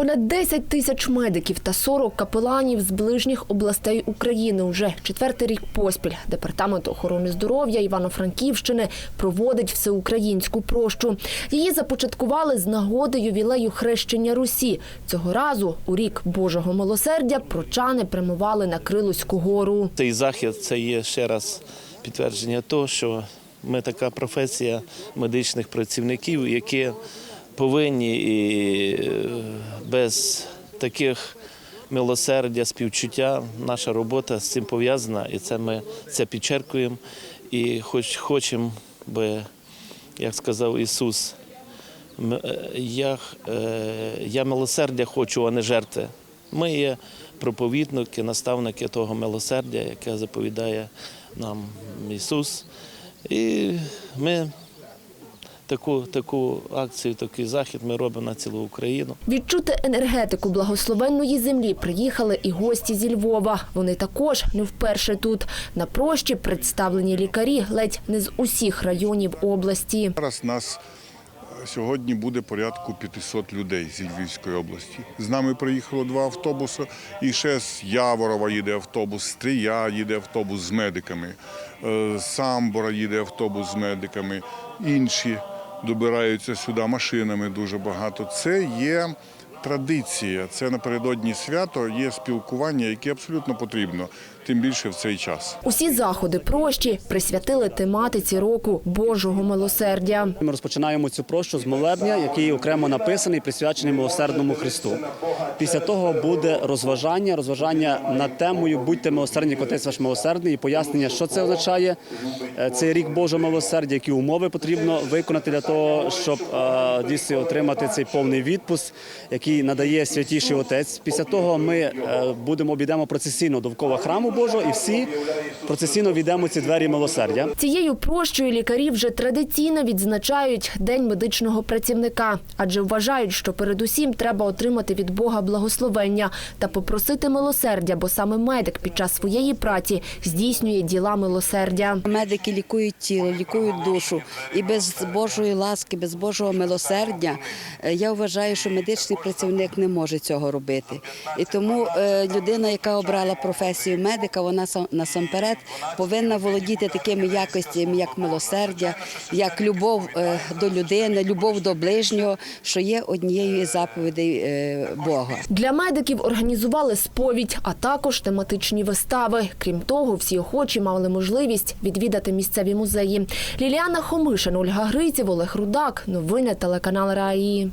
Понад 10 тисяч медиків та 40 капеланів з ближніх областей України уже четвертий рік поспіль департамент охорони здоров'я Івано-Франківщини проводить всеукраїнську прощу. Її започаткували з нагоди ювілею хрещення Русі. Цього разу у рік Божого милосердя прочани прямували на Крилуську гору. Цей захід це є ще раз підтвердження того, що ми така професія медичних працівників, які повинні і е, без таких милосердя, співчуття, наша робота з цим пов'язана, і це ми це підчеркуємо. І хоч хочемо би, як сказав Ісус, е, я, е, я милосердя хочу, а не жертви. Ми є проповідники, наставники того милосердя, яке заповідає нам Ісус. І ми таку, таку акцію, такий захід ми робимо на цілу Україну. Відчути енергетику благословенної землі приїхали і гості зі Львова. Вони також не вперше тут. На прощі представлені лікарі ледь не з усіх районів області. Зараз нас е, сьогодні буде порядку 500 людей зі Львівської області. З нами приїхало два автобуси, і ще з Яворова їде автобус, з Трія їде автобус з медиками, е, з Самбора їде автобус з медиками, інші добираються сюди машинами дуже багато. Це є традиція, це напередодні свято, є спілкування, яке абсолютно потрібно, тим більше в цей час. Усі заходи прощі присвятили тематиці року Божого милосердя. Ми розпочинаємо цю прощу з молебня, який окремо написаний, присвячений милосердному Христу. Після того буде розважання, розважання над темою Будьте милосердні, як Отець ваш милосердний, і пояснення, що це означає. Е, Цей рік Божого милосердя, які умови потрібно виконати для того, щоб е, дійсно отримати цей повний відпуск, який надає святіший отець. Після того ми е, будемо обійдемо процесійно довкола храму Божого, і всі процесійно війдемо ці двері милосердя. Цією прощою лікарі вже традиційно відзначають День медичного працівника, адже вважають, що передусім треба отримати від Бога благословення та попросити милосердя, бо саме медик під час своєї праці здійснює діла милосердя. Медики лікують тіло, лікують душу. І без Божої ласки, без Божого милосердя е, я вважаю, що медичний працівник не може цього робити. І тому е, людина, яка обрала професію медика, вона сам- насамперед повинна володіти такими якостями, як милосердя, як любов е, до людини, любов до ближнього, що є однією із заповідей е, Бога. Для медиків організували сповідь, а також тематичні вистави. Крім того, всі охочі мали можливість відвідати місцеві музеї. Ліліана Хомишин, Ольга Гриців, Олег Рудак. Новини телеканал Раї.